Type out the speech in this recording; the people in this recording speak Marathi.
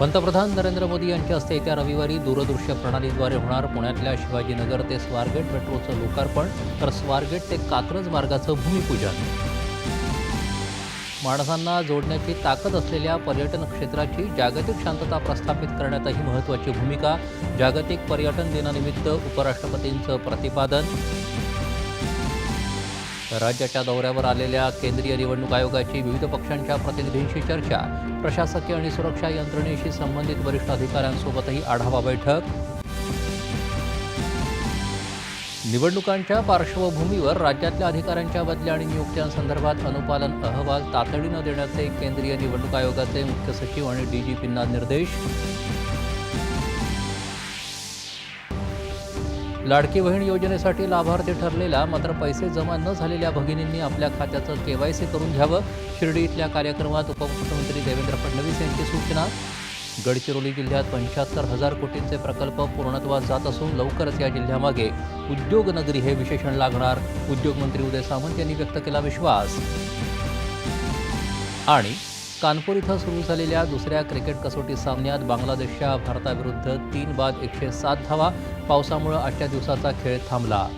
पंतप्रधान नरेंद्र मोदी यांच्या हस्ते येत्या रविवारी दूरदृश्य प्रणालीद्वारे होणार पुण्यातल्या शिवाजीनगर ते स्वारगेट मेट्रोचं लोकार्पण. तर स्वारगेट ते कात्रज मार्गाचं भूमिपूजन. माणसांना जोडण्याची ताकद असलेल्या पर्यटन क्षेत्राची जागतिक शांतता प्रस्थापित करण्यातही महत्त्वाची भूमिका. जागतिक पर्यटन दिनानिमित्त उपराष्ट्रपतींचं प्रतिपादन. राज्याच्या दौऱ्यावर आलेल्या केंद्रीय निवडणूक आयोगाची विविध पक्षांच्या प्रतिनिधींशी चर्चा प्रशासकीय आणि सुरक्षा यंत्रणेशी संबंधित वरिष्ठ अधिकाऱ्यांसोबतही आढावा बैठक. निवडणुकांच्या पार्श्वभूमीवर राज्यातल्या अधिकाऱ्यांच्या बदल्या आणि नियुक्त्यांसंदर्भात अनुपालन अहवाल तातडीनं देण्याचे केंद्रीय निवडणूक आयोगाचे मुख्य सचिव आणि डीजीपींना निर्देश. लाडकी बहीण योजनेसाठी लाभार्थी ठरलेल्या मात्र पैसे जमा न झालेल्या भगिनींनी आपल्या खात्याचं केवायसी करून घ्यावं. शिर्डी इथल्या कार्यक्रमात उपमुख्यमंत्री देवेंद्र फडणवीस यांची सूचना. गडचिरोली जिल्ह्यात पंच्याहत्तर हजार कोटींचे प्रकल्प पूर्णत्वास जात असून लवकरच या जिल्ह्यामागे उद्योगनगरी हे विशेषण लागणार. उद्योगमंत्री उदय सामंत यांनी व्यक्त केला विश्वास. आणि कानपूर इथं सुरू झालेल्या दुसऱ्या क्रिकेट कसोटी सामन्यात बांगलादेशच्या भारताविरुद्ध तीन बाद एकशे सात धावा. पावसामुळे आजच्या दिवसाचा खेळ थांबला.